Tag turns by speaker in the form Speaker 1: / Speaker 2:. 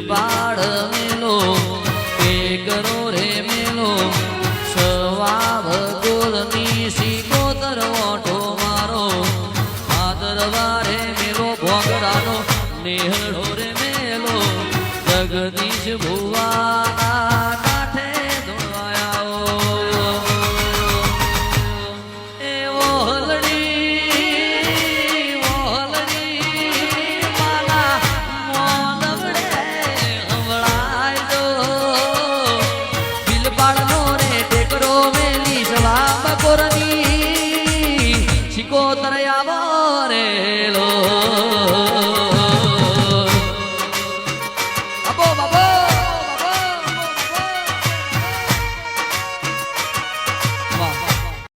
Speaker 1: પાડ મેલો કે કરો રે મેલો સવાવ ગોલની સીધો તરવાટો મારો ભાદરવારે મેલો ભોગરાનો નેહળો રે મેલો, જગદીશ ભુવાના બપોરની શિકોતર આવો રેલો